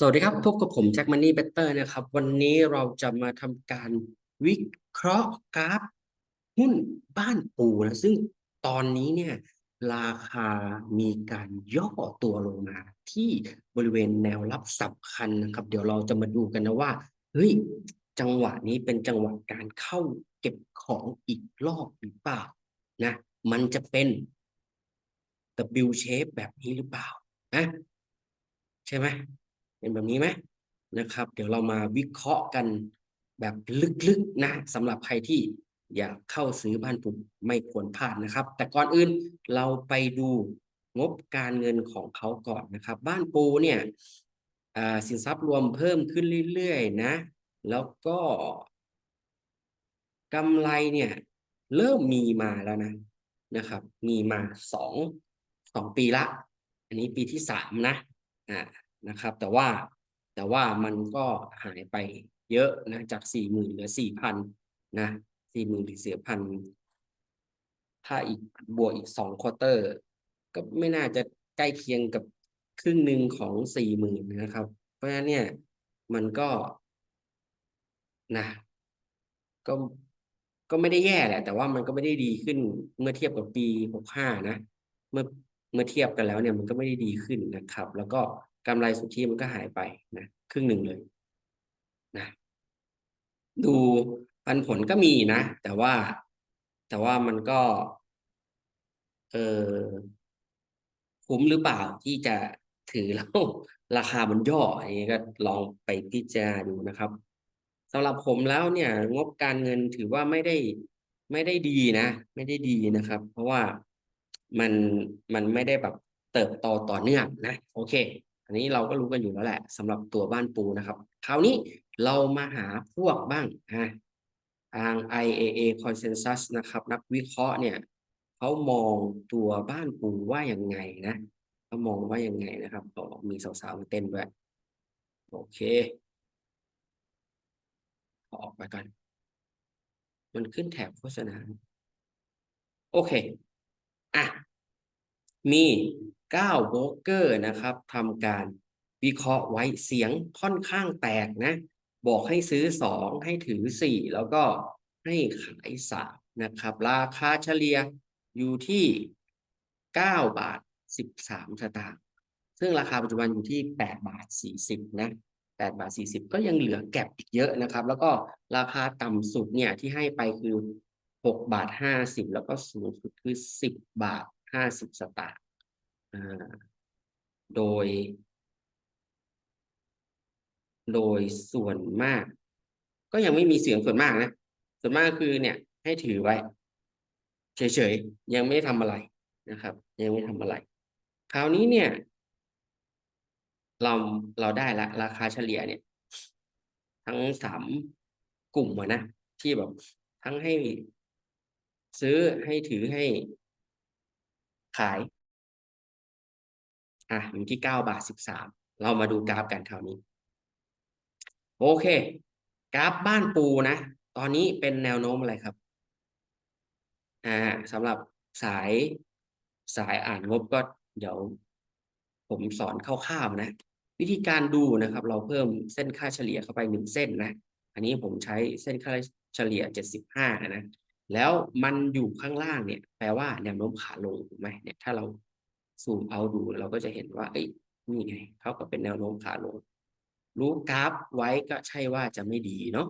สวัสดีครับ พบกับผมแจ็คมันนี่เบเตอร์นะครับ วันนี้เราจะมาทำการวิเคราะห์กราฟ หุ้นบ้านปูนะ ซึ่งตอนนี้เนี่ย ราคามีการย่อตัวลงมา ที่บริเวณแนวรับสำคัญนะครับ เดี๋ยวเราจะมาดูกันนะว่า เฮ้ย จังหวะนี้เป็นจังหวะการเข้าเก็บของอีกรอบหรือเปล่านะ มันจะเป็น W shape แบบนี้หรือเปล่านะใช่ไหม เป็นแบบนี้ไหมนะครับ เดี๋ยวเรามาวิเคราะห์กันแบบลึกๆนะสำหรับใครที่อยากเข้าซื้อบ้านผมไม่ควรพลาดนะครับ แต่ก่อนอื่นเราไปดูงบการเงินของเขาก่อนนะครับ บ้านปูเนี่ยสินทรัพย์รวมเพิ่มขึ้นเรื่อยๆนะ แล้วก็กำไรเนี่ยเริ่มมีมาแล้วนะนะครับ มีมาสองสองปีละ อันนี้ปีที่สามนะอ่า นะครับ แต่ว่าแต่ว่ามันก็หายไปเยอะนะจากสี่หมื่นเหลือสี่พันนะสี่หมื่นหรือเสียพันถ้าอีกบวกอีกสองควอเตอร์ ก็ไม่น่าจะใกล้เคียงกับครึ่งหนึ่งของสี่หมื่นนะครับ เพราะฉะนั้นเนี่ยมันก็นะ ก็ก็ไม่ได้แย่แหละ แต่ว่ามันก็ไม่ได้ดีขึ้นเมื่อเทียบกับปีหกห้านะ เมื่อเมื่อเทียบกันแล้วเนี่ยมันก็ไม่ได้ดีขึ้นนะครับ แล้วก็ กำไรสุทธิมันก็หายไปนะครึ่งหนึ่งเลยนะดูปันผลก็มีนะ แต่ว่าแต่ว่ามันก็เออคุ้มหรือเปล่าที่จะถือแล้วราคามันย่ออันนี้ก็ลองไปพิจารณาดูนะครับสำหรับผมแล้วเนี่ย งบการเงินถือว่าไม่ได้ไม่ได้ดีนะ ไม่ได้ดีนะครับ เพราะว่ามันมันไม่ได้แบบเติบโตต่อเนื่องนะ โอเค อันนี้เราก็รู้กันอยู่แล้วแหละสำหรับตัวบ้านปูนะครับ คราวนี้เรามาหาพวกบ้างฮะทาง IAA Consensus นะครับ นักวิเคราะห์เนี่ยเขามองตัวบ้านปูว่ายังไงนะเขามองว่ายังไงนะครับก็มีสาวๆมาเต้นด้วยโอเคออกไปกันมันขึ้นแถบโฆษณา โอเค อะ มีเก้าโบรกเกอร์นะครับทำการวิเคราะห์ไว้เสียงค่อนข้างแตกนะ บอกให้ซื้อสองให้ถือสี่แล้วก็ให้ขายสามนะครับ ราคาเฉลี่ยอยู่ที่เก้าบาทสิบสามสตางค์ซึ่งราคาปัจจุบันอยู่ที่แปดบาทสี่สิบนะแปดบาทสี่สิบก็ยังเหลือแก็บอีกเยอะนะครับ แล้วก็ราคาต่ำสุดเนี่ยที่ให้ไปคือหกบาทห้าสิบแล้วก็สูงสุดคือสิบบาท ห้าสิบสตางค์โดย โดยส่วนมาก ก็ยังไม่มีเสียงส่วนมากนะ ส่วนมากคือเนี่ย ให้ถือไว้ เฉยๆ ยังไม่ทำอะไรนะครับ ยังไม่ทำอะไร คราวนี้เนี่ย เราเราได้ละราคาเฉลี่ยเนี่ย ทั้งสามกลุ่มนะที่แบบ ทั้งให้ซื้อให้ถือให้ ขายอะอยู่ที่เก้าบาทสิบสามเรามาดูกราฟกันคราวนี้ โอเค กราฟบ้านปูนะ ตอนนี้เป็นแนวโน้มอะไรครับอ่าสำหรับสายสายอ่านงบก็เดี๋ยว ผมสอนคร่าวๆนะ วิธีการดูนะครับ เราเพิ่มเส้นค่าเฉลี่ยเข้าไปหนึ่งเส้นนะ อันนี้ผมใช้เส้นค่าเฉลี่ยเจ็ดสิบห้านะ แล้วมันอยู่ข้างล่างเนี่ย แปลว่าแนวโน้มขาลงถูกไหมเนี่ยถ้าเราซูมเอาดูเราก็จะเห็นว่า เอ้ยนี่ไงเท่ากับเป็นแนวโน้มขาลง รู้กราฟไว้ก็ใช่ว่าจะไม่ดีเนาะ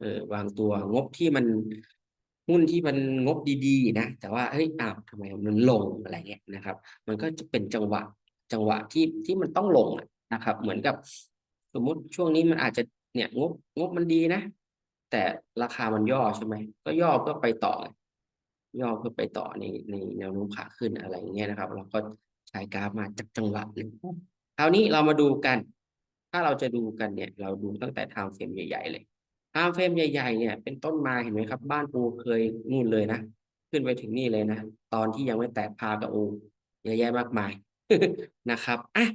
เออวางตัวงบที่มันหุ้นที่มันงบดีๆนะแต่ว่าเฮ้ยอ้าวทำไมมันลงอะไรเงี้ยนะครับ มันก็จะเป็นจังหวะจังหวะที่ที่มันต้องลงนะครับ เหมือนกับ สมมุติช่วงนี้มันอาจจะเนี่ยงบงบมันดีนะ แต่ราคามันย่อใช่ไหมก็ย่อเพื่อไปต่อ ย่อเพื่อไปต่อในในแนวโน้มขาขึ้นอะไรอย่างเงี้ยนะครับ เราก็ใช้กราฟมาจากจังหวะหนึ่งคราวนี้เรามาดูกัน ถ้าเราจะดูกันเนี่ย เราดูตั้งแต่ไทม์เฟรมใหญ่ ๆ เลยไทม์เฟรมใหญ่ ๆ เนี่ยเป็นต้นมาเห็นไหมครับ บ้านปูเคยนู่นเลยนะขึ้นไปถึงนี่เลยนะตอนที่ยังไม่แตกพากับโอเยอะแยะมากมายนะครับอะ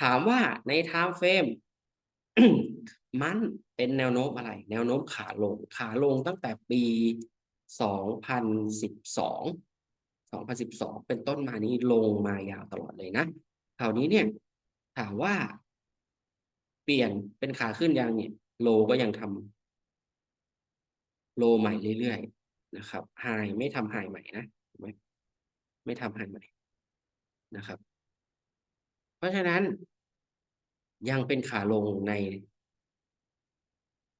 ถามว่าในไทม์เฟรม มันเป็นแนวโน้มอะไร แนวโน้มขาลง ขาลงตั้งแต่ปีสองพันสิบสองสองพันสิบสองเป็นต้นมานี้ลงมายาวตลอดเลยนะคราวนี้เนี่ยถามว่า เปลี่ยนเป็นขาขึ้นยังเนี่ย โลก็ยังทำโลใหม่เรื่อยๆนะครับไฮไม่ทำไฮใหม่นะไม่ไม่ทำไฮใหม่นะครับ เพราะฉะนั้นยังเป็นขาลงใน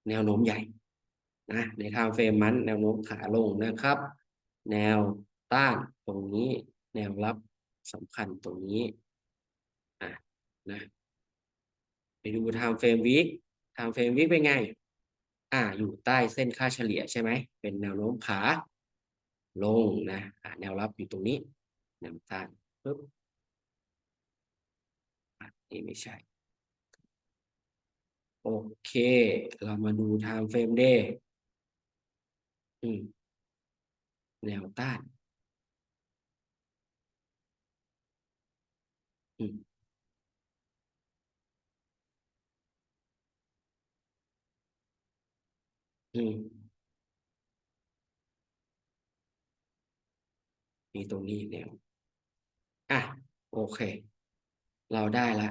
แนวโน้มใหญ่นะในไทม์เฟรมมันแนวโน้มขาลงนะครับ แนวต้านตรงนี้ แนวรับสำคัญตรงนี้อะนะไปดูไทม์เฟรมวิกไทม์เฟรมวิกเป็นไง อ่า อยู่ใต้เส้นค่าเฉลี่ยใช่ไหม เป็นแนวโน้มขาลงนะอ่าแนวรับอยู่ตรงนี้แนวต้านปึ๊บอะนี่ไม่ใช่ เค เรามาดู time frame day แนวต้านอือมีตรงนี้แนว อะ โอเค เราได้ละ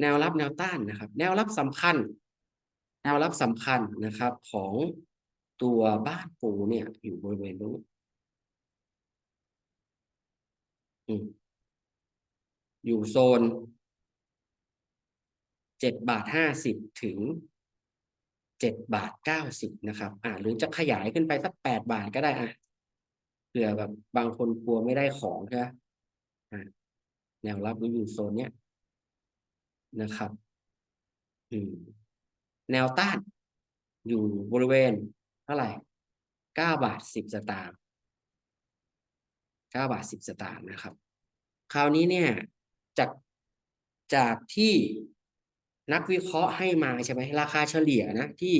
แนวรับแนวต้านนะครับ แนวรับสำคัญ แนวรับสำคัญนะครับ ของตัวบ้านปูเนี่ยอยู่บริเวณตรงนี้อืมอยู่โซนเจ็ดบาทห้าสิบถึงเจ็ดบาทเก้าสิบนะครับ อ่าหรือจะขยายขึ้นไปสักแปดบาทก็ได้อะเผื่อแบบบางคนกลัวไม่ได้ของใช่ไหมแนวรับก็อยู่โซนเนี้ย นะครับแนวต้านอยู่บริเวณเท่าไหร่เก้าบาทสิบสตางค์เก้าบาทสิบสตางค์นะครับ คราวนี้เนี่ยจากจากที่นักวิเคราะห์ให้มาใช่ไหมราคาเฉลี่ยนะที่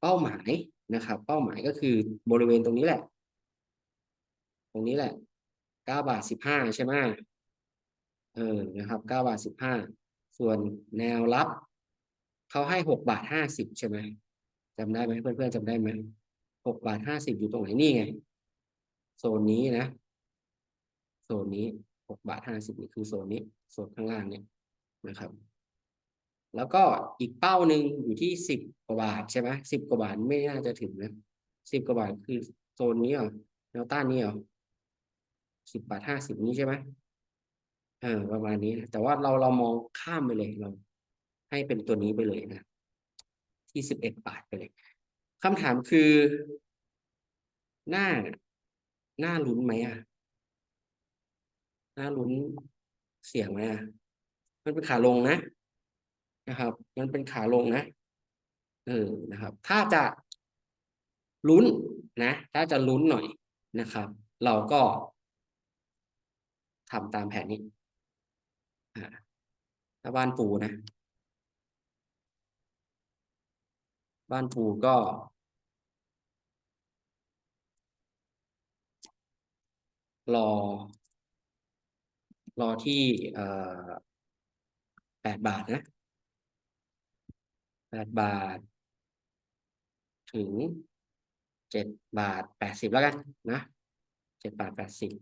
เป้าหมายนะครับ เป้าหมายก็คือบริเวณตรงนี้แหละ ตรงนี้แหละเก้าบาทสิบห้าใช่ไหมเออนะครับเก้าบาทสิบห้า ส่วนแนวรับเขาให้หกบาทห้าสิบใช่ไหมจำได้ไหมเพื่อนๆจำได้ไหมหกบาทห้าสิบอยู่ตรงไหนนี่ไง โซนนี้นะ โซนนี้หกบาทห้าสิบนี่คือโซนนี้โซนข้างล่างเนี่ยนะครับ แล้วก็อีกเป้าหนึ่งอยู่ที่สิบกว่าบาทใช่ไหมสิบกว่าบาทไม่น่าจะถึงนะสิบกว่าบาทคือโซนนี้เหรอแนวต้านนี้เหรอสิบบาทห้าสิบนี้ใช่ไหม ออประมาณนี้นะแต่ว่าเราเรามองข้ามไปเลยเราให้เป็นตัวนี้ไปเลยนะ ที่สิบเอ็ดบาทไปเลยคำถามคือ หน้าหน้าลุ้นไหมอะ หน้าลุ้นเสี่ยงไหมอะ มันเป็นขาลงนะนะครับ มันเป็นขาลงนะเออนะครับ ถ้าจะลุ้นนะ ถ้าจะลุ้นหน่อยนะครับ เราก็ทำตามแผนนี้ ถ้าบ้านปูนะ บ้านปูก็ รอ รอที่เอ่อแปดบาทนะแปดบาท ถึงเจ็ดบาทแปดสิบแล้วกันนะเจ็ดบาทแปดสิบ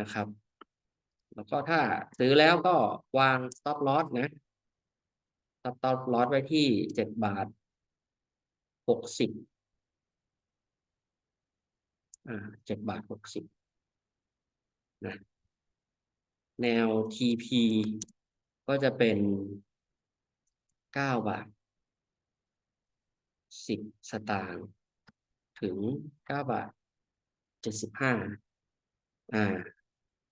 นะครับ แล้วก็ถ้าซื้อแล้วก็วาง stop loss นะ stop loss ไว้ที่เจ็ดบาทหกสิบอ่าเจ็ดบาทหกสิบนะแนว TP ก็จะเป็นเก้าบาทสิบสตางค์ถึงเก้าบาทเจ็ดสิบห้าอ่า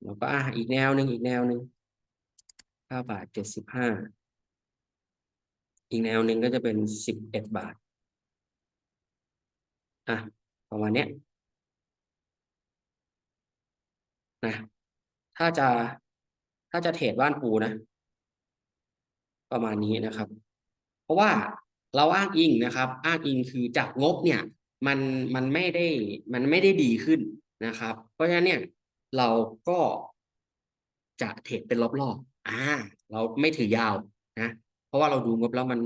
แล้วก็อ่าอีกแนวหนึ่งอีกแนวหนึ่งเก้าบาทเจ็ดสิบห้าอีกแนวหนึ่งก็จะเป็นสิบเอ็ดบาท อะประมาณเนี้ยนะถ้าจะถ้าจะเทรดบ้านปูนะ ประมาณนี้นะครับ เพราะว่าเราอ้างอิงนะครับ อ้างอิงคือจากงบเนี่ย มันมันไม่ได้มันไม่ได้ดีขึ้นนะครับ เพราะฉะนั้นเนี่ย เราก็จะเทรดเป็นรอบๆอ่า เราไม่ถือยาวนะเพราะว่าเราดูงบแล้วมัน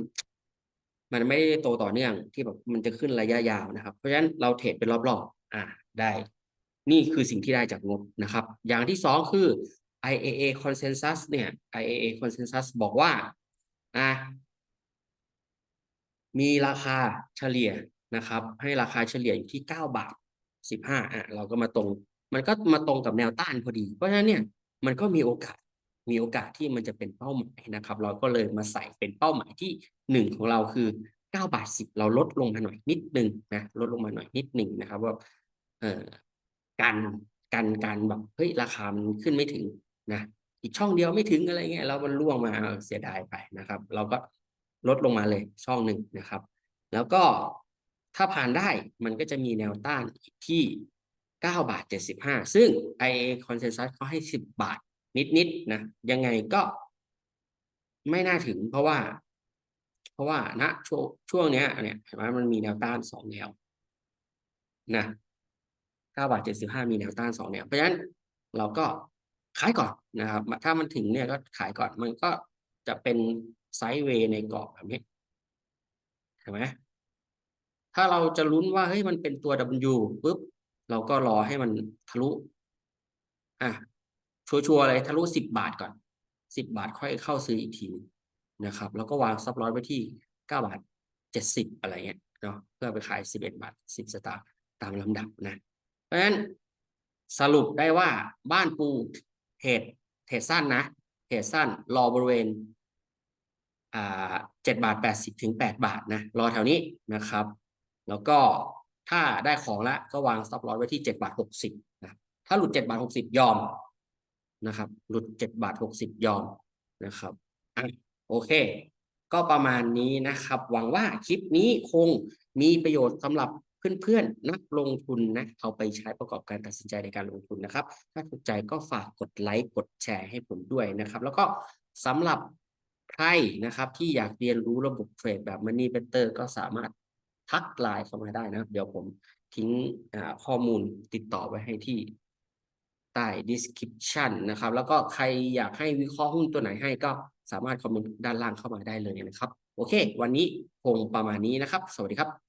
มันไม่ได้โตต่อเนื่องที่แบบมันจะขึ้นระยะยาวนะครับ เพราะฉะนั้นเราเทรดเป็นรอบๆอ่าได้ นี่คือสิ่งที่ได้จากงบนะครับ อย่างที่สองคือ IAA consensus เนี่ย IAA consensus บอกว่าอะมีราคาเฉลี่ยนะครับ ให้ราคาเฉลี่ยอยู่ที่เก้าบาทสิบห้าอะเราก็มาตรง มันก็มาตรงกับแนวต้านพอดี เพราะฉะนั้นเนี่ยมันก็มีโอกาสมีโอกาสที่มันจะเป็นเป้าหมายนะครับ เราก็เลยมาใส่เป็นเป้าหมายที่หนึ่งของเราคือเก้าบาทสิบเราลดลงมาหน่อยนิดนึงนะลดลงมาหน่อยนิดหนึ่งนะครับว่าเอ่อการการการแบบเฮ้ยราคามันขึ้นไม่ถึงนะอีกช่องเดียวไม่ถึงอะไรเงี้ยแล้วมันล่วงมาเออเสียดายไปนะครับ เราก็ลดลงมาเลยช่องหนึ่งนะครับ แล้วก็ถ้าผ่านได้มันก็จะมีแนวต้านอีกที่ เก้าบาทเจ็ดสิบห้าซึ่ง IA Consensus เขาให้สิบาท นิดๆนะ ยังไงก็ไม่น่าถึงเพราะว่า เพราะว่าณช่วงช่วงเนี้ยเนี่ยเห็นไหมมันมีแนวต้านสองแนวนะเก้าบาทเจ็ดสิบห้ามีแนวต้านสองแนว เพราะฉะนั้นเราก็ขายก่อนนะครับ ถ้ามันถึงเนี่ยก็ขายก่อน มันก็จะเป็นไซด์เวย์ในกรอบแบบนี้เห็นไหมถ้าเราจะลุ้นว่าเฮ้ยมันเป็นตัว W ปุ๊บ เราก็รอให้มันทะลุ อะ ชัวร์ๆเลยทะลุสิบบาทก่อนสิบบาทค่อยเข้าซื้ออีกทีนะครับ แล้วก็วางซับร้อยไว้ที่เก้าบาทเจ็ดสิบอะไรเงี้ยเนาะเพื่อไปขายสิบเอ็ดบาทสิบสตางค์ตามลำดับนะ เพราะฉะนั้นสรุปได้ว่าบ้านปูเทรดเทรดสั้นนะเทรดสั้นรอบริเวณอ่าเจ็ดบาทแปดสิบถึงแปดบาทนะ รอแถวนี้นะครับ แล้วก็ ถ้าได้ของละก็วางซับร้อยไว้ที่เจ็ดบาทหกสิบนะถ้าหลุดเจ็ดบาทหกสิบยอมนะครับ หลุดเจ็ดบาทหกสิบยอมนะครับอะโอเค ก็ประมาณนี้นะครับ หวังว่าคลิปนี้คงมีประโยชน์สำหรับเพื่อนๆ นักลงทุนนะเอาไปใช้ประกอบการตัดสินใจในการลงทุนนะครับ ถ้าถูกใจก็ฝากกดไลค์กดแชร์ให้ผมด้วยนะครับ แล้วก็สำหรับใครนะครับที่อยากเรียนรู้ระบบเทรดแบบ Money Better ก็สามารถ ทักไลน์เข้ามาได้นะครับ เดี๋ยวผมทิ้งข้อมูลติดต่อไว้ให้ที่ใต้ description นะครับ แล้วก็ใครอยากให้วิเคราะห์หุ้นตัวไหนให้ก็สามารถคอมเมนต์ด้านล่างเข้ามาได้เลยนะครับ โอเค วันนี้คงประมาณนี้นะครับ สวัสดีครับ